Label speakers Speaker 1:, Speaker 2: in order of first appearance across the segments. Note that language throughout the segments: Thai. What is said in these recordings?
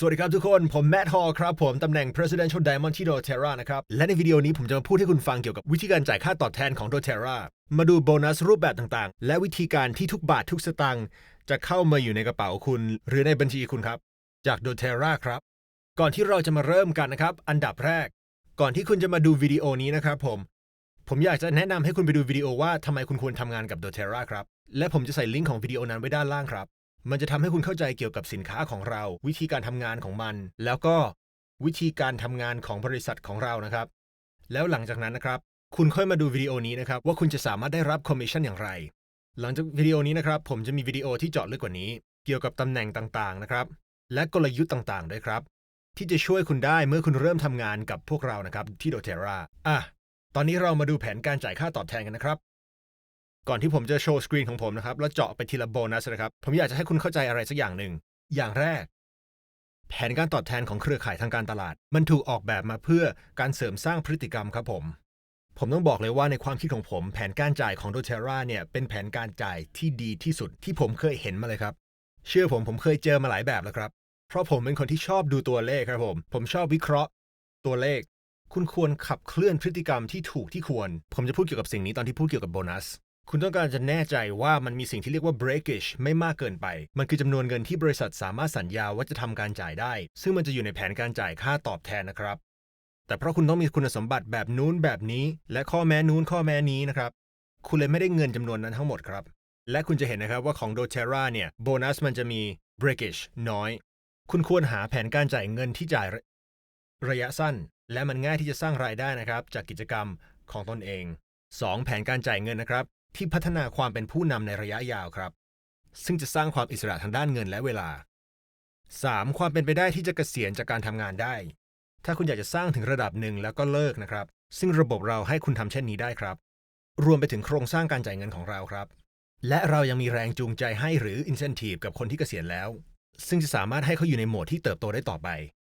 Speaker 1: สวัสดีครับทุกคน ผมแม t ฮอลครับ ผมตำแหน่ง Presidential Diamond ที่ doTERRA นะครับ และในวิดีโอนี้ผมจะมาพูดให้คุณฟังเกี่ยวกับวิธีการจ่ายค่าตอบแทนของ doTERRA มาดูโบนัสรูปแบบต่างๆ และวิธีการที่ทุกบาททุกสตางค์จะเข้ามาอยู่ในกระเป๋าคุณ หรือในบัญชีคุณครับ จาก doTERRA ครับ ก่อนที่เราจะมาเริ่มกันนะครับ อันดับแรก ก่อนที่คุณจะมาดูวิดีโอนี้นะครับผม ผมอยากจะแนะนำให้คุณไปดูวิดีโอว่าทำไมคุณควรทำงานกับ doTERRA ครับ และผมจะใส่ลิงก์ของวิดีโอนั้นไว้ด้านล่างครับ มันจะทำให้คุณเข้าใจเกี่ยวกับสินค้าของเรา วิธีการทำงานของมัน แล้วก็วิธีการทำงานของบริษัทของเรานะครับ แล้วหลังจากนั้นนะครับ คุณค่อยมาดูวิดีโอนี้นะครับ ว่าคุณจะสามารถได้รับคอมมิชชั่นอย่างไร หลังจากวิดีโอนี้นะครับ ผมจะมีวิดีโอที่เจาะลึกกว่านี้ เกี่ยวกับตำแหน่งต่างๆนะครับ และกลยุทธ์ต่างๆด้วยครับ ที่จะช่วยคุณได้เมื่อคุณเริ่มทำงานกับพวกเรานะครับที่ doTERRA อะตอนนี้เรามาดูแผนการจ่ายค่าตอบแทนกันนะครับ ก่อนที่ผมจะโชว์สกรีนของผมนะครับ แล้วเจาะไปทีละโบนัสนะครับ ผมอยากจะให้คุณเข้าใจอะไรสักอย่างหนึ่ง อย่างแรก แผนการตอบแทนของเครือข่ายทางการตลาด มันถูกออกแบบมาเพื่อการเสริมสร้างพฤติกรรมครับผม ผมต้องบอกเลยว่าในความคิดของผม แผนการจ่ายของ doTERRA เนี่ยเป็นแผนการจ่ายที่ดีที่สุดที่ผมเคยเห็นมาเลยครับ เชื่อผมผมเคยเจอมาหลายแบบแล้วครับ เพราะผมเป็นคนที่ชอบดูตัวเลขครับผม ผมชอบวิเคราะห์ ตัวเลข คุณควรขับเคลื่อนพฤติกรรมที่ถูกที่ควร ผมจะพูดเกี่ยวกับสิ่งนี้ตอนที่พูดเกี่ยวกับโบนัส คุณต้องการจะแน่ใจว่ามันมีสิ่งที่เรียกว่า breakage ไม่มากเกินไป มันคือจำนวนเงินที่บริษัทสามารถสัญญาว่าจะทำการจ่ายได้ ซึ่งมันจะอยู่ในแผนการจ่ายค่าตอบแทนนะครับ แต่เพราะคุณต้องมีคุณสมบัติแบบนู้นแบบนี้ และข้อแม้นู้นข้อแม้นี้นะครับ คุณเลยไม่ได้เงินจำนวนนั้นทั้งหมดครับ และคุณจะเห็นนะครับว่าของ doTERRA เนี่ยโบนัสมันจะมี breakage น้อย คุณควรหาแผนการจ่ายเงินที่จ่ายระระยะสั้น และมันง่ายที่จะสร้างรายได้นะครับ จากกิจกรรมของตนเอง 2. แผนการจ่ายเงินนะครับ ที่พัฒนาความเป็นผู้นำในระยะยาวครับ ซึ่งจะสร้างความอิสระทางด้านเงินและเวลา 3. ความเป็นไปได้ที่จะเกษียณจากการทำงานได้ ถ้าคุณอยากจะสร้างถึงระดับหนึ่งแล้วก็เลิกนะครับ ซึ่งระบบเราให้คุณทำเช่นนี้ได้ครับ รวมไปถึงโครงสร้างการจ่ายเงินของเราครับ และเรายังมีแรงจูงใจให้หรือ incentive กับคนที่เกษียณแล้ว ซึ่งจะสามารถให้เขาอยู่ในโหมดที่เติบโตได้ต่อไป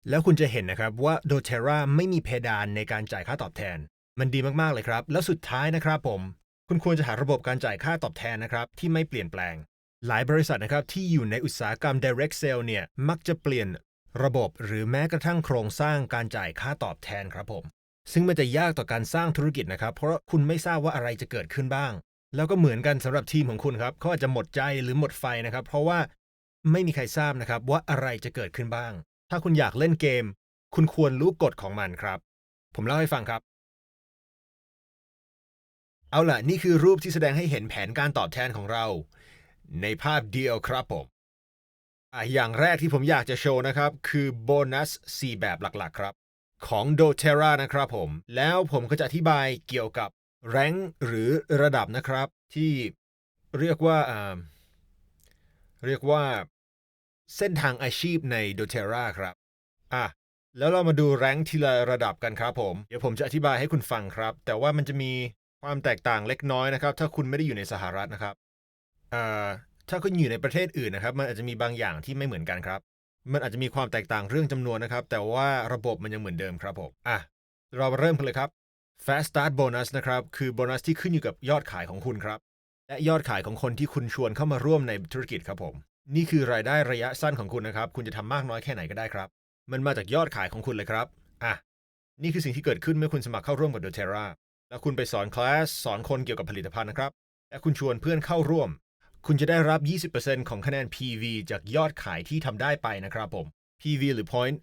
Speaker 1: แล้วคุณจะเห็นนะครับว่า doTERRA ไม่มีเพดานในการจ่ายค่าตอบแทน มันดีมากๆเลยครับ แล้วสุดท้ายนะครับผม คุณควรจะหาระบบการจ่ายค่าตอบแทนนะครับที่ไม่เปลี่ยนแปลง หลายบริษัทนะครับที่อยู่ในอุตสาหกรรม direct sale เนี่ยมักจะเปลี่ยนระบบหรือแม้กระทั่งโครงสร้างการจ่ายค่าตอบแทนครับผม ซึ่งมันจะยากต่อการสร้างธุรกิจนะครับ เพราะคุณไม่ทราบว่าอะไรจะเกิดขึ้นบ้าง แล้วก็เหมือนกันสำหรับทีมของคุณครับเขาอาจจะหมดใจหรือหมดไฟนะครับ เพราะว่าไม่มีใครทราบนะครับว่าอะไรจะเกิดขึ้นบ้าง ถ้าคุณอยากเล่นเกม คุณควรรู้กฎของมันครับ ผมเล่าให้ฟังครับ เอาล่ะ นี่คือรูปที่แสดงให้เห็นแผนการตอบแทนของเรา ในภาพเดียวครับผมอะอย่างแรกที่ผมอยากจะโชว์นะครับ คือโบนัส 4 แบบหลักๆครับ ของ doTERRA นะครับผม แล้วผมก็จะอธิบายเกี่ยวกับแรงหรือระดับนะครับ ที่เรียกว่าอ่าเรียกว่าเส้นทางอาชีพใน doTERRA ครับอะแล้วเรามาดูแรงทีละระดับกันครับผม เดี๋ยวผมจะอธิบายให้คุณฟังครับ แต่ว่ามันจะมี ความแตกต่างเล็กน้อยนะครับ ถ้าคุณไม่ได้อยู่ในสหรัฐนะครับถ้าคุณอยู่ในประเทศอื่นนะครับ มันอาจจะมีบางอย่างที่ไม่เหมือนกันครับ มันอาจจะมีความแตกต่างเรื่องจำนวนนะครับ แต่ว่าระบบมันยังเหมือนเดิมครับผมอะเรามาเริ่มกันเลยครับ Fast Start Bonus นะครับ คือโบนัสที่ขึ้นอยู่กับยอดขายของคุณครับ และยอดขายของคนที่คุณชวนเข้ามาร่วมในธุรกิจครับผม นี่คือรายได้ระยะสั้นของคุณนะครับ คุณจะทำมากน้อยแค่ไหนก็ได้ครับ มันมาจากยอดขายของคุณเลยครับ อะ นี่คือสิ่งที่เกิดขึ้นเมื่อคุณสมัครเข้าร่วมกับ doTERRA แล้วคุณไปสอนคลาสสอนคนเกี่ยวกับผลิตภัณฑ์นะครับ และคุณชวนเพื่อนเข้าร่วม คุณจะได้รับ 20%ของคะแนน PV จากยอดขายที่ทำได้ไปนะครับผม PV หรือ Point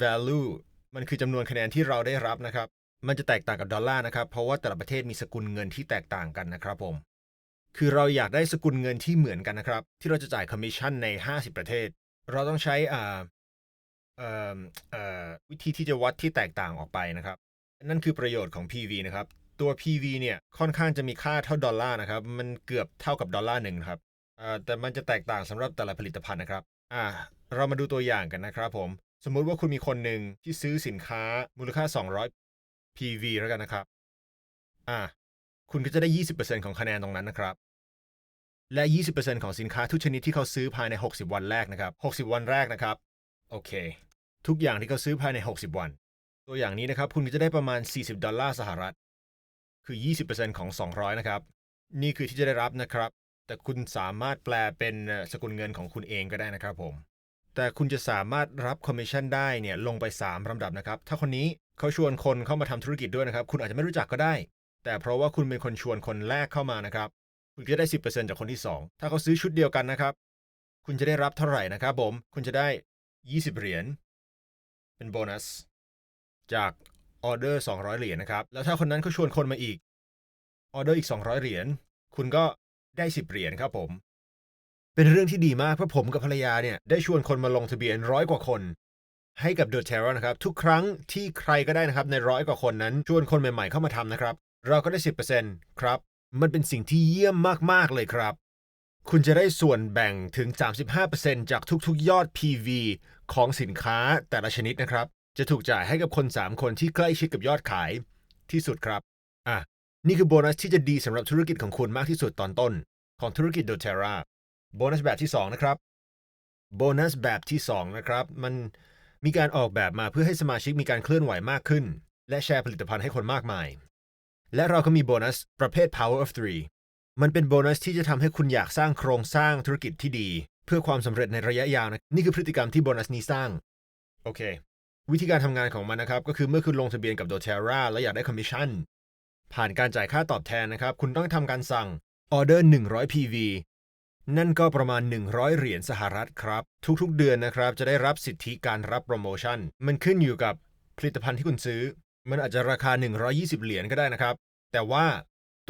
Speaker 1: Value มันคือจำนวนคะแนนที่เราได้รับนะครับ มันจะแตกต่างกับดอลลาร์นะครับ เพราะว่าแต่ละประเทศมีสกุลเงินที่แตกต่างกันนะครับผม คือเราอยากได้สกุลเงินที่เหมือนกันนะครับ ที่เราจะจ่ายคอมมิชชั่นใน 50 ประเทศ เราต้องใช้อ่าเออวิธีที่จะวัดที่แตกต่างออกไปนะครับ นั่นคือประโยชน์ของ PV นะครับ ตัว PV เนี่ยค่อนข้างจะมีค่าเท่าดอลลาร์นะครับ มันเกือบเท่ากับดอลลาร์หนึ่งครับแต่มันจะแตกต่างสำหรับแต่ละผลิตภัณฑ์นะครับอ่าเรามาดูตัวอย่างกันนะครับผม สมมุติว่าคุณมีคนหนึ่งที่ซื้อสินค้ามูลค่า 200 PV แล้วกันนะครับอ่าคุณก็จะได้ 20%ของคะแนนตรงนั้นนะครับ และ 20%ของสินค้าทุกชนิดที่เขาซื้อภายใน 60 วันแรกนะครับ 60 วันแรกนะครับโอเค ทุกอย่างที่เขาซื้อภายใน 60 วัน ตัวอย่างนี้นะครับ คุณก็จะได้ประมาณ 40 ดอลลาร์สหรัฐ คือ 20%ของ 200 นะครับ นี่คือที่จะได้รับนะครับ แต่คุณสามารถแปลเป็นสกุลเงินของคุณเองก็ได้นะครับผม แต่คุณจะสามารถรับคอมมิชชั่นได้เนี่ยลงไป 3ลำดับนะครับ ถ้าคนนี้เขาชวนคนเข้ามาทำธุรกิจด้วยนะครับ คุณอาจจะไม่รู้จักก็ได้ แต่เพราะว่าคุณเป็นคนชวนคนแรกเข้ามานะครับ คุณจะได้ 10%จากคนที่ 2 ถ้าเขาซื้อชุดเดียวกันนะครับ คุณจะได้รับเท่าไหร่นะครับผม คุณจะได้ 20 เหรียญ เป็นโบนัส จาก ออเดอร์200 เหรียญนะครับ แล้วถ้าคนนั้นเขาชวนคนมาอีก ออเดอร์อีก 200 เหรียญ คุณก็ได้ 10 เหรียญครับผม เป็นเรื่องที่ดีมากเพราะผมกับภรรยาเนี่ยได้ชวนคนมาลงทะเบียนร้อยกว่าคน ให้กับ The Terra นะครับ ทุกครั้งที่ใครก็ได้นะครับในร้อยกว่าคนนั้น ชวนคนใหม่ๆเข้ามาทำนะครับ เราก็ได้ 10%ครับ มันเป็นสิ่งที่เยี่ยมมากๆเลยครับ คุณจะได้ส่วนแบ่งถึง 35%จากทุกๆ ยอด PV ของสินค้าแต่ละชนิดนะครับ จะถูกจ่ายให้กับคน 3 คนที่ใกล้ชิดกับยอดขายที่สุดครับ อะ นี่คือโบนัสที่จะดีสำหรับธุรกิจของคุณมากที่สุดตอนต้น ของธุรกิจ doTERRA โบนัสแบบที่ 2 นะครับ โบนัสแบบที่ 2 นะครับ มันมีการออกแบบมาเพื่อให้สมาชิกมีการเคลื่อนไหวมากขึ้น และแชร์ผลิตภัณฑ์ให้คนมากมาย และเราก็มีโบนัสประเภท power of three มันเป็นโบนัสที่จะทำให้คุณอยากสร้างโครงสร้างธุรกิจที่ดี เพื่อความสำเร็จในระยะยาวนะนี่คือพฤติกรรมที่โบนัสนี้สร้าง โอเค วิธีการทำงานของมันนะครับ ก็คือเมื่อคุณลงทะเบียนกับ doTERRA และอยากได้คอมมิชชั่น ผ่านการจ่ายค่าตอบแทนนะครับ คุณต้องทำการสั่งออเดอร์100 PV นั่นก็ประมาณ 100 เหรียญสหรัฐครับ ทุกๆ เดือนนะครับ จะได้รับสิทธิการรับโปรโมชั่น มันขึ้นอยู่กับผลิตภัณฑ์ที่คุณซื้อ มันอาจจะราคา 120 เหรียญก็ได้นะครับ แต่ว่า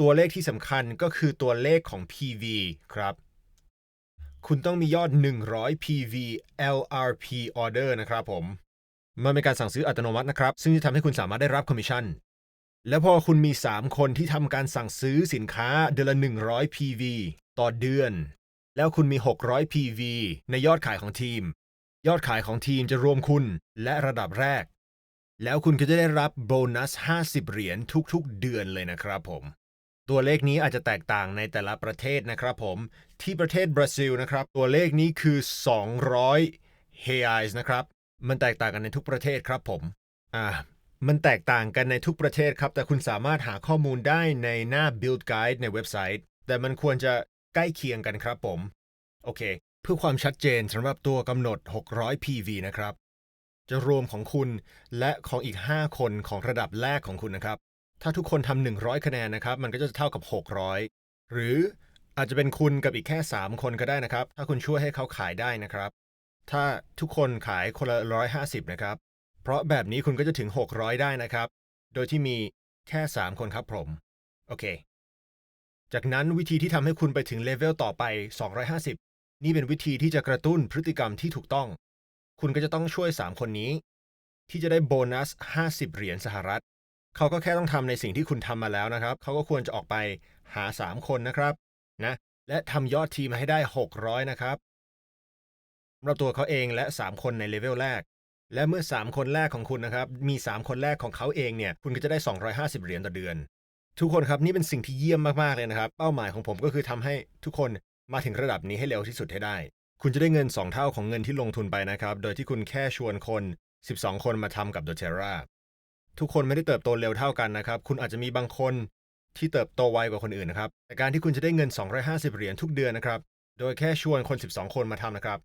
Speaker 1: ตัวเลขที่สำคัญก็คือตัวเลขของ PV ครับ คุณต้องมียอด 100 PV LRP order นะครับผม มันเป็นการสั่งซื้ออัตโนมัตินะครับ ซึ่งจะทำให้คุณสามารถได้รับคอมมิชชั่น แล้วพอคุณมี 3 คนที่ทำการสั่งซื้อสินค้าเดือนละ 100 PV ต่อเดือน แล้วคุณมี 600 PV ในยอดขายของทีม ยอดขายของทีมจะรวมคุณและระดับแรก แล้วคุณก็จะได้รับโบนัส 50 เหรียญทุกๆ เดือนเลยนะครับผมตัวเลขนี้อาจจะแตกต่างในแต่ละประเทศนะครับผมที่ประเทศบราซิลนะครับ ตัวเลขนี้คือ 200เฮไอส์นะครับ มันแตกต่างกันในทุกประเทศครับผม อ่า มันแตกต่างกันในทุกประเทศครับ แต่คุณสามารถหาข้อมูลได้ในหน้า Build Guide ในเว็บไซต์ แต่มันควรจะใกล้เคียงกันครับผม โอเค เพื่อความชัดเจนสำหรับตัวกำหนด 600 PV นะครับ จะรวมของคุณและของอีก 5 คนของระดับแรกของคุณนะครับ ถ้าทุกคนทำ100 คะแนนนะครับ มันก็จะเท่ากับ 600 หรืออาจจะเป็นคุณกับอีกแค่ 3 คนก็ได้นะครับ ถ้าคุณช่วยให้เขาขายได้นะครับ ถ้าทุกคนขายคนละ150นะครับ เพราะแบบนี้คุณก็จะถึง600ได้นะครับ โดยที่มีแค่3คนครับผม โอเค จากนั้นวิธีที่ทำให้คุณไปถึงเลเวลต่อไป 250 นี่เป็นวิธีที่จะกระตุ้นพฤติกรรมที่ถูกต้อง คุณก็จะต้องช่วย 3 คนนี้ ที่จะได้โบนัส 50 เหรียญสหรัฐ เขาก็แค่ต้องทำในสิ่งที่คุณทำมาแล้วนะครับ เขาก็ควรจะออกไปหา 3 คนนะครับนะและทำยอดทีมให้ได้ 600 นะครับำหรับตัวเขาเองและ 3 คนในเลเวลแรก และเมื่อ 3 คนแรกของคุณนะครับมี 3 คนแรกของเขาเองเนี่ยคุณก็จะได้ 250 เหรียญต่อเดือน ทุกคนครับนี่เป็นสิ่งที่เยี่ยมมากๆเลยนะครับ เป้าหมายของผมก็คือทำให้ทุกคนมาถึงระดับนี้ให้เร็วที่สุดให้ได้ คุณจะได้เงิน 2 เท่าของเงินที่ลงทุนไปนะครับโดยที่คุณแค่ชวนคน 12 คนมาทำกับ doTERRA ทุกคนไม่ได้เติบโตเร็วเท่ากันนะครับคุณอาจจะมีบางคนที่เติบโตไวกว่าคนอื่นนะครับแต่การที่คุณจะได้เงิน 250 เหรียญทุกเดือนนะครับโดยแค่ชวนคน 12 คนมาทำนะครับ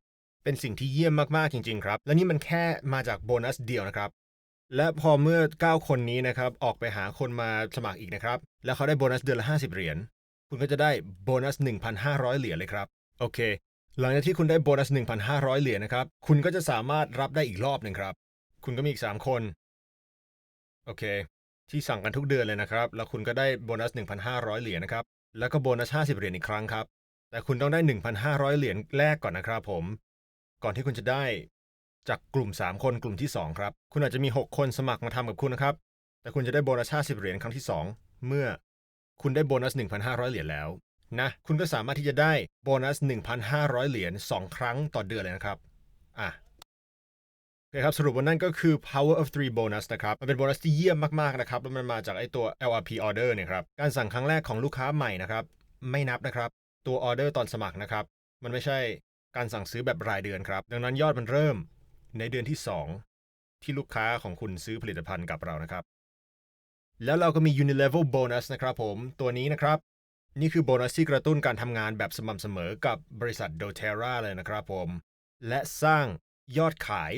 Speaker 1: เป็นสิ่งที่เยี่ยมมากๆจริง ๆ ครับ และนี่มันแค่มาจากโบนัสเดียวนะครับ และพอเมื่อ 9 คนนี้นะครับออกไปหาคนมาสมัครอีกนะครับ แล้วเขาได้โบนัสเดือนละ 50 เหรียญคุณก็จะได้โบนัส 1,500 เหรียญเลยครับโอเค หลังจากที่คุณได้โบนัส 1,500 เหรียญนะครับคุณก็จะสามารถรับได้อีกรอบหนึ่งครับ คุณก็มีอีก 3 คนโอเค ที่สั่งกันทุกเดือนเลยนะครับ แล้วคุณก็ได้โบนัส 1,500 เหรียญนะครับแล้วก็โบนัส 50 เหรียญอีกครั้งครับแต่คุณต้องได้ 1,500 เหรียญแรกก่อนนะครับผม ก่อนที่คุณจะได้จากกลุ่ม 3 คนกลุ่มที่ 2 ครับ คุณอาจจะมี 6 คนสมัครมาทำกับคุณนะครับ แต่คุณจะได้โบนัส50เหรียญครั้งที่ 2 เมื่อคุณได้โบนัส 1,500 เหรียญแล้วนะ คุณก็สามารถที่จะได้โบนัส 1,500 เหรียญ2 ครั้งต่อเดือนเลยนะครับ อะโอเคครับ สรุปว่านั่นก็คือ power of three bonus นะครับ มันเป็นโบนัสที่เยี่ยมมาก ๆ นะครับ แล้วมันมาจากไอตัว LRP order เนี่ยครับ การสั่งครั้งแรกของลูกค้าใหม่นะครับ ไม่นับนะครับ ตัวออเดอร์ตอนสมัครนะครับ มันไม่ใช่ การสั่งซื้อแบบรายเดือนครับ ดังนั้นยอดมันเริ่มในเดือนที่ 2 ที่ลูกค้าของคุณซื้อผลิตภัณฑ์กับเรานะครับ แล้วเราก็มี unilevel bonus นะครับผม ตัวนี้นะครับ นี่คือโบนัสที่กระตุ้นการทำงานแบบสม่ำเสมอกับบริษัท doTERRA เลยนะครับผม และสร้างยอดขาย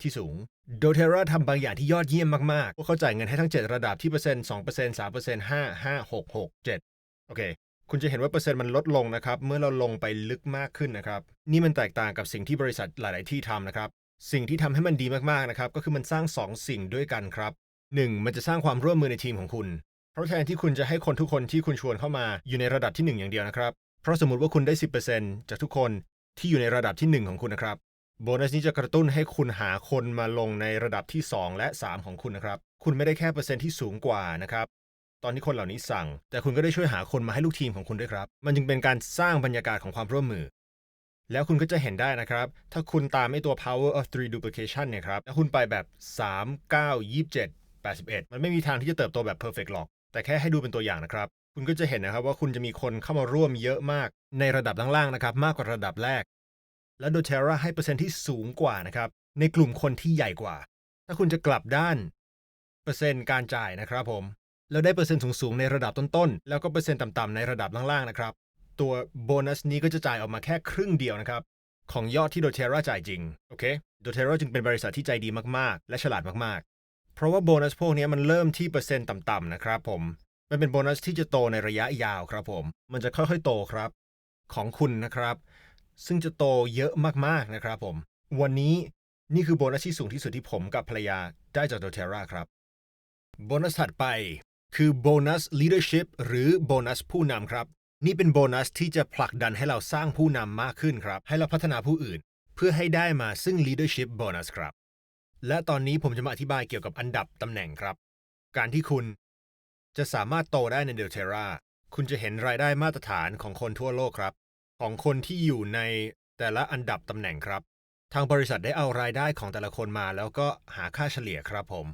Speaker 1: ที่สูงโดเทราทำบางอย่างที่ยอดเยี่ยมมากๆ พวกเขาจ่ายเงินให้ทั้ง 7 ระดับที่เปอร์เซ็นต์2% 3% 5 5 6 6 7 โอเค คุณจะเห็นว่าเปอร์เซ็นต์มันลดลงนะครับ เมื่อเราลงไปลึกมากขึ้นนะครับ นี่มันแตกต่างกับสิ่งที่บริษัทหลาย ๆ ที่ทำนะครับ สิ่งที่ทำให้มันดีมาก ๆ นะครับ ก็คือมันสร้าง 2 สิ่งด้วยกันครับ 1. มันจะสร้างความร่วมมือในทีมของคุณ เพราะแทนที่คุณจะให้คนทุกคนที่คุณชวนเข้ามาอยู่ในระดับที่ 1 อย่างเดียวนะครับ เพราะสมมติว่าคุณได้ 10%จากทุกคนที่อยู่ในระดับที่ 1 ของคุณนะครับโบนัสนี้จะกระตุ้นให้คุณหาคนมาลงในระดับที่ 2 และ 3 ของคุณนะครับ คุณไม่ได้แค่เปอร์เซ็นต์ที่สูงกว่านะครับ ตอนที่คนเหล่านี้สั่ง แต่คุณก็ได้ช่วยหาคนมาให้ลูกทีมของคุณด้วยครับ มันจึงเป็นการสร้างบรรยากาศของความร่วมมือ แล้วคุณก็จะเห็นได้นะครับ ถ้าคุณตามไอตัว power of three duplication เนี่ยครับแล้วคุณไปแบบ 3 9 27 81 มันไม่มีทางที่จะเติบโตแบบ perfect หรอก แต่แค่ให้ดูเป็นตัวอย่างนะครับ คุณก็จะเห็นนะครับว่าคุณจะมีคนเข้ามาร่วมเยอะมาก ในระดับล่างๆนะครับมากกว่าระดับแรก และ doTERRA ให้เปอร์เซ็นต์ที่สูงกว่านะครับในกลุ่มคนที่ใหญ่กว่า ถ้าคุณจะกลับด้าน เปอร์เซ็นต์การจ่ายนะครับผม แล้วได้เปอร์เซ็นต์สูงๆในระดับต้นๆ แล้วก็เปอร์เซ็นต์ต่ำๆในระดับล่างๆนะครับ ตัวโบนัสนี้ก็จะจ่ายออกมาแค่ครึ่งเดียวนะครับ ของยอดที่ doTERRA จ่ายจริง โอเค doTERRA จึงเป็นบริษัทที่ใจดีมากๆ และฉลาดมากๆ เพราะว่าโบนัสพวกนี้มันเริ่มที่เปอร์เซ็นต์ต่ำๆนะครับผม มันเป็นโบนัสที่จะโตในระยะยาวครับผม มันจะค่อยๆโตครับ ของคุณนะครับ ซึ่งจะโตเยอะมากๆนะครับผม วันนี้นี่คือโบนัสที่สูงที่สุดที่ผมกับภรรยาได้จาก doTERRA ครับ โบนัสถัดไป คือโบนัส leadership หรือโบนัสผู้นำครับ นี่เป็นโบนัสที่จะผลักดันให้เราสร้างผู้นำมากขึ้นครับ ให้เราพัฒนาผู้อื่น เพื่อให้ได้มาซึ่ง leadership bonus ครับ และตอนนี้ผมจะมาอธิบายเกี่ยวกับอันดับตำแหน่งครับ การที่คุณจะสามารถโตได้ใน doTERRA คุณจะเห็นรายได้มาตรฐานของคนทั่วโลกครับ ของคนที่อยู่ในแต่ละอันดับตำแหน่งครับ ทางบริษัทได้เอารายได้ของแต่ละคนมา แล้วก็หาค่าเฉลี่ยครับผม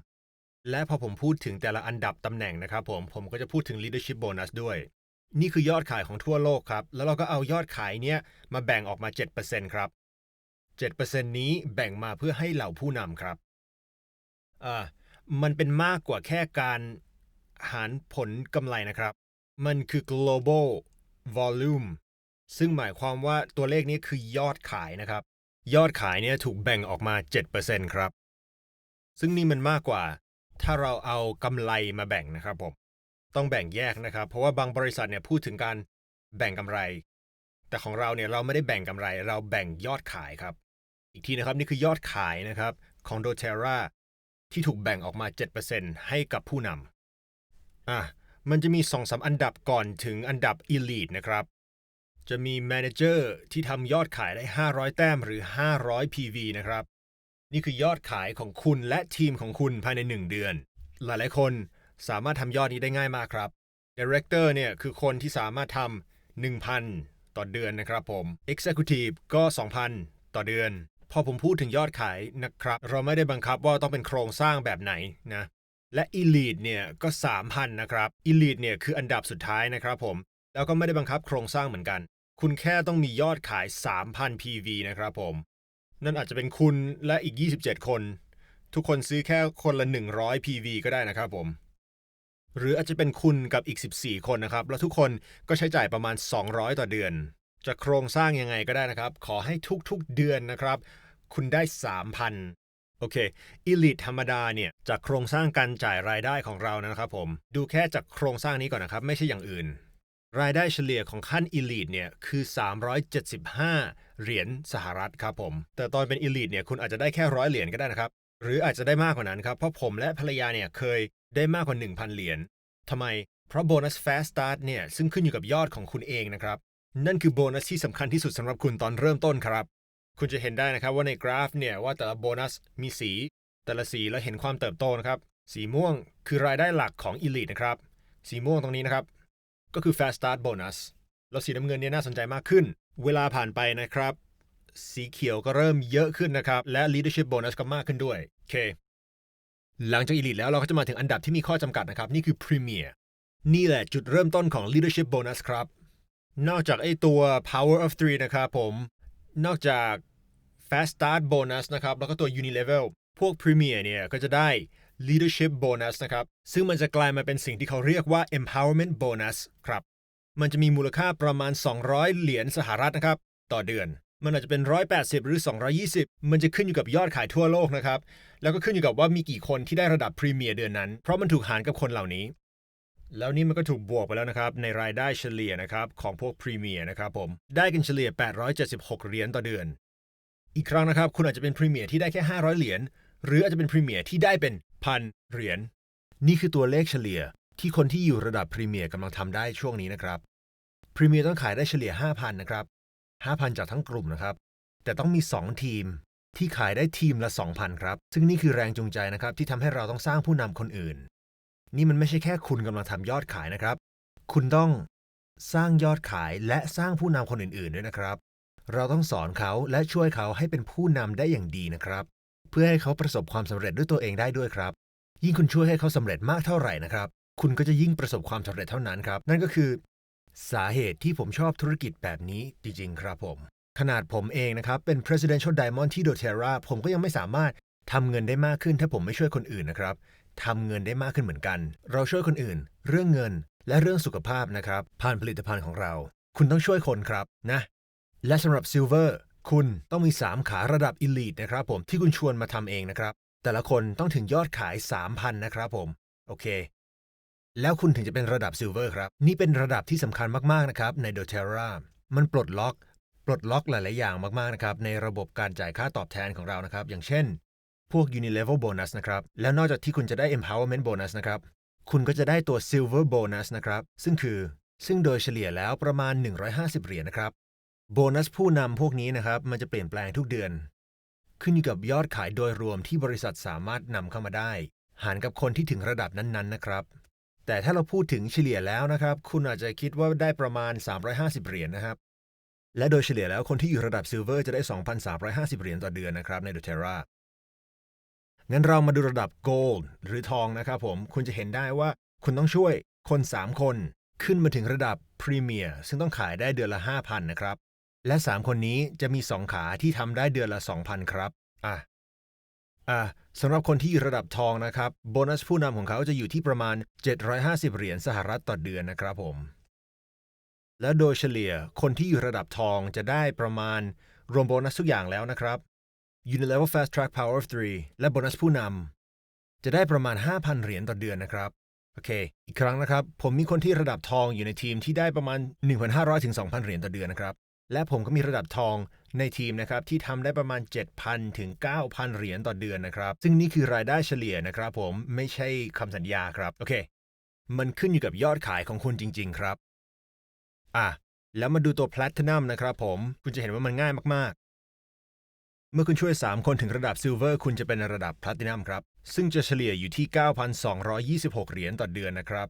Speaker 1: และพอผมพูดถึงแต่ละอันดับตำแหน่งนะครับผม ผมก็จะพูดถึง leadership bonus ด้วย นี่คือยอดขายของทั่วโลกครับ แล้วเราก็เอายอดขายเนี้ยมาแบ่งออกมา 7%ครับ 7%นี้แบ่งมาเพื่อให้เหล่าผู้นำครับอ่ามันเป็นมากกว่าแค่การหารผลกำไรนะครับ มันคือ global volume ซึ่งหมายความว่าตัวเลขนี้คือยอดขายนะครับ ยอดขายเนี่ยถูกแบ่งออกมา 7%ครับ ซึ่งนี่มันมากกว่า ถ้าเราเอากำไรมาแบ่งนะครับผมต้องแบ่งแยกนะครับ เพราะว่าบางบริษัทเนี่ยพูดถึงการแบ่งกำไร แต่ของเราเนี่ยเราไม่ได้แบ่งกำไร เราแบ่งยอดขายครับ อีกทีนะครับนี่คือยอดขายนะครับของ doTERRA ที่ถูกแบ่งออกมา 7%ให้กับผู้นำอะมันจะมี2อสอันดับก่อนถึงอันดับ Elite นะครับ จะมี Manager ที่ทำยอดขายได้ 500 แต้มหรือ 500 PV นะครับ นี่คือยอดขายของคุณและทีมของคุณภายใน 1 เดือน หลายๆ คนสามารถทำยอดนี้ได้ง่ายมากครับ Director เนี่ยคือคนที่สามารถทำ1,000 ต่อเดือนนะครับผม Executive ก็ 2,000 ต่อเดือน พอผมพูดถึงยอดขายนะครับ เราไม่ได้บังคับว่าต้องเป็นโครงสร้างแบบไหนนะ และ Elite เนี่ยก็ 3,000 นะครับ Elite เนี่ยคืออันดับสุดท้ายนะครับผม แล้วก็ไม่ได้บังคับโครงสร้างเหมือนกัน คุณแค่ต้องมียอดขาย 3,000 PV นะครับผม นั่นอาจจะเป็นคุณและอีก 27 คน ทุกคนซื้อแค่คนละ 100 PV ก็ได้นะครับผม หรืออาจจะเป็นคุณกับอีก 14 คนนะครับ แล้วทุกคนก็ใช้จ่ายประมาณ 200 ต่อเดือน จะโครงสร้างยังไงก็ได้นะครับ ขอให้ทุกๆเดือนนะครับ คุณได้ 3,000โอเค Elite ธรรมดาเนี่ยจากโครงสร้างการจ่ายรายได้ของเรานะครับผม ดูแค่จากโครงสร้างนี้ก่อนนะครับ ไม่ใช่อย่างอื่น รายได้เฉลี่ยของขั้น Elite เนี่ยคือ 375 เหรียญสหรัฐครับผม แต่ตอนเป็น Elite เนี่ยคุณอาจจะได้แค่ร้อยเหรียญก็ได้นะครับ หรืออาจจะได้มากกว่านั้นครับ เพราะผมและภรรยาเนี่ยเคยได้มากกว่า 1,000 เหรียญทำไม เพราะโบนัส Fast Start เนี่ยซึ่งขึ้นอยู่กับยอดของคุณเองนะครับ นั่นคือโบนัสที่สำคัญที่สุดสำหรับคุณตอนเริ่มต้นครับ คุณจะเห็นได้นะครับว่าในกราฟเนี่ยว่าแต่ละโบนัสมีสี แต่ละสีแล้วเห็นความเติบโตนะครับสีม่วงคือรายได้หลักของ Elite นะครับ สีม่วงตรงนี้นะครับ ก็คือ Fast Start Bonus แล้วสีน้ำเงินเนี่ยน่าสนใจมากขึ้น เวลาผ่านไปนะครับ สีเขียวก็เริ่มเยอะขึ้นนะครับ และ Leadership Bonus ก็มากขึ้นด้วยโอเคหลังจาก Elite แล้วเราก็จะมาถึงอันดับที่มีข้อจำกัดนะครับ นี่คือ Premier นี่แหละจุดเริ่มต้นของ Leadership Bonus ครับ นอกจากไอตัว Power of Three นะครับผม นอกจาก Fast Start Bonus นะครับ แล้วก็ตัว Unilevel พวก Premier เนี่ยก็จะได้ Leadership Bonus นะครับ ซึ่งมันจะกลายมาเป็นสิ่งที่เขาเรียกว่า Empowerment Bonus ครับ มันจะมีมูลค่าประมาณ 200 เหรียญสหรัฐนะครับ ต่อเดือน มันอาจจะเป็น 180 หรือ 220 มันจะขึ้นอยู่กับยอดขายทั่วโลกนะครับ แล้วก็ขึ้นอยู่กับว่ามีกี่คนที่ได้ระดับพรีเมียร์เดือนนั้น เพราะมันถูกหารกับคนเหล่านี้ แล้วนี่มันก็ถูกบวกไปแล้วนะครับ ในรายได้เฉลี่ยนะครับของพวกพรีเมียร์นะครับผม ได้กันเฉลี่ย 876 เหรียญต่อเดือน อีกครั้งนะครับ คุณอาจจะเป็นพรีเมียร์ที่ได้แค่ 500 เหรียญ หรืออาจจะเป็นพรีเมียร์ที่ได้เป็นพันเหรียญ นี่คือตัวเลขเฉลี่ยที่คนที่อยู่ระดับพรีเมียร์กำลังทำได้ช่วงนี้นะครับ พรีเมียร์ต้องขายได้เฉลี่ย 5,000 นะครับ 5,000 จากทั้งกลุ่มนะครับ แต่ต้องมี 2 ทีมที่ขายได้ทีมละ 2,000 ครับ ซึ่งนี่คือแรงจูงใจนะครับ ที่ทำให้เราต้องสร้างผู้นำคนอื่น นี่มันไม่ใช่แค่คุณกำลังทำยอดขายนะครับ คุณต้องสร้างยอดขายและสร้างผู้นำคนอื่นๆด้วยนะครับ เราต้องสอนเขาและช่วยเขาให้เป็นผู้นำได้อย่างดีนะครับ เพื่อให้เขาประสบความสำเร็จด้วยตัวเองได้ด้วยครับ ยิ่งคุณช่วยให้เขาสำเร็จมากเท่าไหร่นะครับ คุณก็จะยิ่งประสบความสำเร็จเท่านั้นครับ นั่นก็คือ สาเหตุที่ผมชอบธุรกิจแบบนี้จริง ๆ ครับผม ขนาดผมเองนะครับ เป็น presidential diamond ที่ doTERRA ผมก็ยังไม่สามารถทำเงินได้มากขึ้นถ้าผมไม่ช่วยคนอื่นนะครับทำเงินได้มากขึ้นเหมือนกัน เราช่วยคนอื่น เรื่องเงินและเรื่องสุขภาพนะครับ ผ่านผลิตภัณฑ์ของเรา คุณต้องช่วยคนครับนะ และสำหรับ silver คุณต้องมี 3 ขาระดับ elite นะครับผมที่คุณชวนมาทำเองนะครับ แต่ละคนต้องถึงยอดขาย 3,000 นะครับผม โอเค แล้วคุณถึงจะเป็นระดับซิลเวอร์ครับ นี่เป็นระดับที่สำคัญมาก ๆ นะครับ ใน doTERRA มันปลดล็อก ปลดล็อกหลาย ๆ อย่างมาก ๆ นะครับ ในระบบการจ่ายค่าตอบแทนของเรานะครับ อย่างเช่น พวก unilevel bonus นะครับ แล้วนอกจากที่คุณจะได้ empowerment bonus นะครับ คุณก็จะได้ตัว silver bonus นะครับ ซึ่งคือซึ่งโดยเฉลี่ยแล้วประมาณ 150 เหรียญนะครับ โบนัสผู้นำพวกนี้นะครับ มันจะเปลี่ยนแปลงทุกเดือน ขึ้นอยู่กับยอดขายโดยรวมที่บริษัทสามารถนำเข้ามาได้ หารกับคนที่ถึงระดับนั้น ๆ นะครับ แต่ถ้าเราพูดถึงเฉลี่ยแล้วนะครับ คุณอาจจะคิดว่าได้ประมาณ 350 เหรียญนะครับ และโดยเฉลี่ยแล้วคนที่อยู่ระดับซิลเวอร์จะได้ 2,350 เหรียญต่อเดือนนะครับใน doTERRA งั้นเรามาดูระดับ Gold หรือทองนะครับผม คุณจะเห็นได้ว่าคุณต้องช่วยคน 3 คนขึ้นมาถึงระดับ Premier ซึ่งต้องขายได้เดือนละ 5,000 นะครับ และ 3 คนนี้จะมี 2 ขาที่ทำได้เดือนละ 2,000 ครับ อะ อะสำหรับคนที่อยู่ระดับทองนะครับโบนัสผู้นำของเขาจะอยู่ที่ประมาณ 750 เหรียญสหรัฐต่อเดือนนะครับผม และโดยเฉลี่ยคนที่อยู่ระดับทองจะได้ประมาณรวมโบนัสทุกอย่างแล้วนะครับ Unilevel Fast Track Power of 3 และโบนัสผู้นำจะได้ประมาณ 5,000 เหรียญต่อเดือนนะครับโอเค อีกครั้งนะครับ ผมมีคนที่ระดับทองอยู่ในทีมที่ได้ประมาณ 1,500ถึง2,000 เหรียญต่อเดือนนะครับและผมก็มีระดับทอง ในทีมนะครับที่ทำได้ประมาณ 7,000 ถึง 9,000 เหรียญต่อเดือนนะครับ ซึ่งนี่คือรายได้เฉลี่ยนะครับผมไม่ใช่คำสัญญาครับ โอเค มันขึ้นอยู่กับยอดขายของคุณจริง ๆ ครับ อะ แล้วมาดูตัว Platinum นะครับผม คุณจะเห็นว่ามันง่ายมากๆ เมื่อคุณช่วย 3 คนถึงระดับ Silver คุณจะเป็นระดับ Platinum ครับ ซึ่งจะเฉลี่ยอยู่ที่ 9,226 เหรียญต่อเดือนนะครับ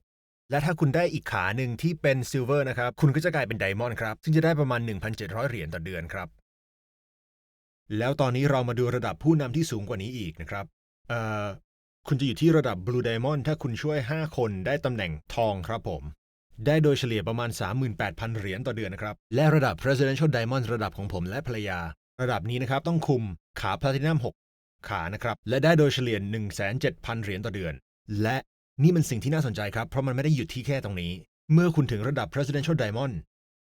Speaker 1: และถ้าคุณได้อีกขาหนึ่งที่เป็น Silver นะครับ คุณก็จะกลายเป็น Diamond ครับ ซึ่งจะได้ประมาณ 1,700 เหรียญต่อเดือนครับ แล้วตอนนี้เรามาดูระดับผู้นำที่สูงกว่านี้อีกนะครับเอ่อคุณจะอยู่ที่ระดับ Blue Diamond ถ้าคุณช่วย 5 คนได้ตำแหน่งทองครับผม ได้โดยเฉลี่ยประมาณ 38,000 เหรียญต่อเดือนนะครับ และระดับ Presidential Diamond ระดับของผมและภรรยา ระดับนี้นะครับต้องคุมขา Platinum 6 ขานะครับ และได้โดยเฉลี่ย 1,700เหรียญต่อเดือน และนี่มันสิ่งที่น่าสนใจครับ เพราะมันไม่ได้หยุดที่แค่ตรงนี้ เมื่อคุณถึงระดับ Presidential Diamond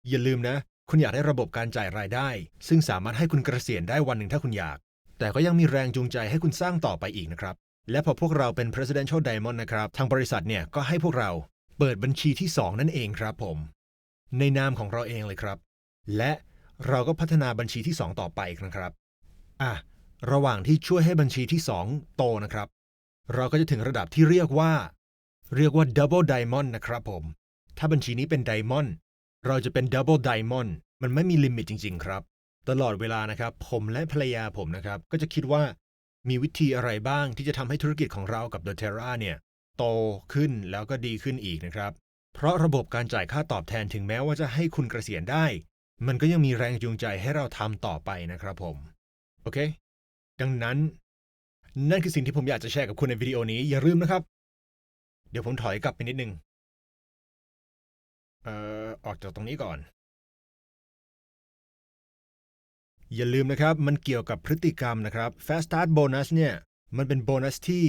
Speaker 1: อย่าลืมนะ คุณอยากได้ระบบการจ่ายรายได้ ซึ่งสามารถให้คุณเกษียณได้วันหนึ่งถ้าคุณอยาก แต่ก็ยังมีแรงจูงใจให้คุณสร้างต่อไปอีกนะครับ และพอพวกเราเป็น Presidential Diamond นะครับ ทางบริษัทเนี่ยก็ให้พวกเราเปิดบัญชีที่ 2 นั่นเองครับผม ในนามของเราเองเลยครับ และเราก็พัฒนาบัญชีที่ 2 ต่อไปนะครับอะระหว่างที่ช่วยให้บัญชีที่ 2 โตนะครับ เราก็จะถึงระดับที่เรียกว่า เรียกว่า Double Diamond นะครับผม ถ้าบัญชีนี้เป็น Diamond เราจะเป็น Double Diamond มันไม่มีลิมิตจริง ๆ ครับ ตลอดเวลานะครับ ผมและภรรยาผมนะครับ ก็จะคิดว่ามีวิธีอะไรบ้างที่จะทำให้ธุรกิจของเรากับ doTERRA เนี่ย โตขึ้นแล้วก็ดีขึ้นอีกนะครับ เพราะระบบการจ่ายค่าตอบแทนถึงแม้ว่าจะให้คุณเกษียณได้ มันก็ยังมีแรงจูงใจให้เราทำต่อไปนะครับผม โอเค ดังนั้น นั่นคือสิ่งที่ผมอยากจะแชร์กับคุณในวิดีโอนี้อย่าลืมนะครับ เดี๋ยวผมถอยกลับไปนิดนึง เอ่อออกจากตรงนี้ก่อน อย่าลืมนะครับ มันเกี่ยวกับพฤติกรรมนะครับ Fast Start Bonus เนี่ย มันเป็นโบนัสที่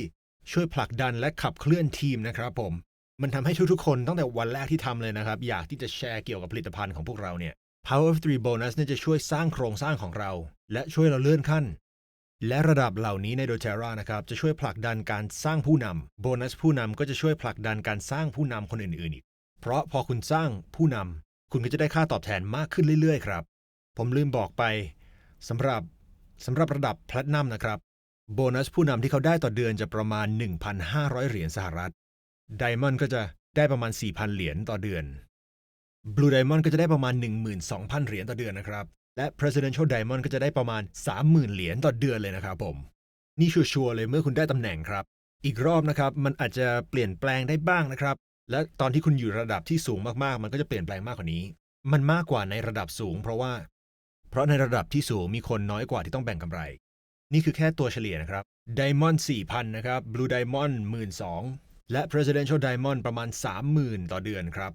Speaker 1: ช่วยผลักดันและขับเคลื่อนทีมนะครับผม มันทำให้ทุกๆคนตั้งแต่วันแรกที่ทำเลยนะครับ อยากที่จะแชร์เกี่ยวกับผลิตภัณฑ์ของพวกเราเนี่ย Power of 3 Bonus เนี่ยจะช่วยสร้างโครงสร้างของเรา และช่วยเราเลื่อนขั้น และระดับเหล่านี้ใน doTERRA นะครับจะช่วยผลักดันการสร้างผู้นำโบนัสผู้นำก็จะช่วยผลักดันการสร้างผู้นำคนอื่นๆอีก เพราะพอคุณสร้างผู้นำคุณก็จะได้ค่าตอบแทนมากขึ้นเรื่อยๆ ครับ ผมลืมบอกไปสำหรับสำหรับระดับแพลตนัมนะครับโบนัสผู้นำที่เขาได้ต่อเดือนจะประมาณ 1,500 เหรียญสหรัฐไดมอนด์ก็จะได้ประมาณ 4,000 เหรียญต่อเดือน Blue Diamond ก็จะได้ประมาณ 12,000 เหรียญต่อเดือนนะครับ และ Presidential Diamond ก็จะได้ประมาณ 30,000 เหรียญต่อเดือนเลยนะครับผม นี่ชัวร์เลยเมื่อคุณได้ตำแหน่งครับ อีกรอบนะครับ มันอาจจะเปลี่ยนแปลงได้บ้างนะครับ และตอนที่คุณอยู่ระดับที่สูงมากๆ มันก็จะเปลี่ยนแปลงมากกว่านี้ มันมากกว่าในระดับสูง เพราะว่า เพราะในระดับที่สูงมีคนน้อยกว่าที่ต้องแบ่งกำไร นี่คือแค่ตัวเฉลี่ยนะครับ Diamond 4,000นนะครับ Blue Diamond 12,000และ Presidential Diamond ประมาณ 30,000 ต่อเดือนครับ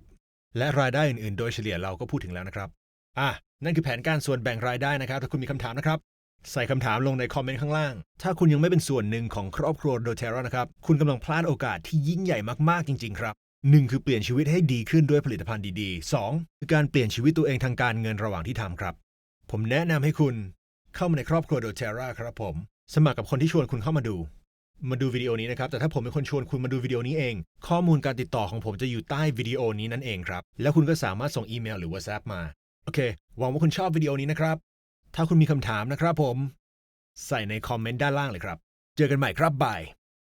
Speaker 1: และรายได้อื่นๆ โดยเฉลี่ยเราก็พูดถึงแล้วนะครับ อะ นั่นคือแผนการส่วนแบ่งรายได้นะครับ ถ้าคุณมีคำถามนะครับ ใส่คำถามลงในคอมเมนต์ข้างล่าง ถ้าคุณยังไม่เป็นส่วนหนึ่งของครอบครัวโดเทรานะครับ คุณกำลังพลาดโอกาสที่ยิ่งใหญ่มากๆจริง ๆ ครับ หนึ่งคือเปลี่ยนชีวิตให้ดีขึ้นด้วยผลิตภัณฑ์ดีๆสองคือการเปลี่ยนชีวิตตัวเองทางการเงินระหว่างที่ทำครับ ผมแนะนำให้คุณเข้ามาในครอบครัวโดเทราครับผม สมัครกับคนที่ชวนคุณเข้ามาดู มาดูวิดีโอนี้นะครับ แต่ถ้าผมเป็นคนชวนคุณมาดูวิดีโอนี้เอง ข้อมูลการติดต่อของผมจะอยู่ใต้วิดีโอนี้นั่นเองครับ แล้วคุณก็สามารถส่งอีเมลหรือ WhatsApp มา โอเค หวังว่าคุณชอบวิดีโอนี้นะครับ ถ้าคุณมีคำถามนะครับผม ใส่ในคอมเมนต์ด้านล่างเลยครับ เจอกันใหม่ครับบาย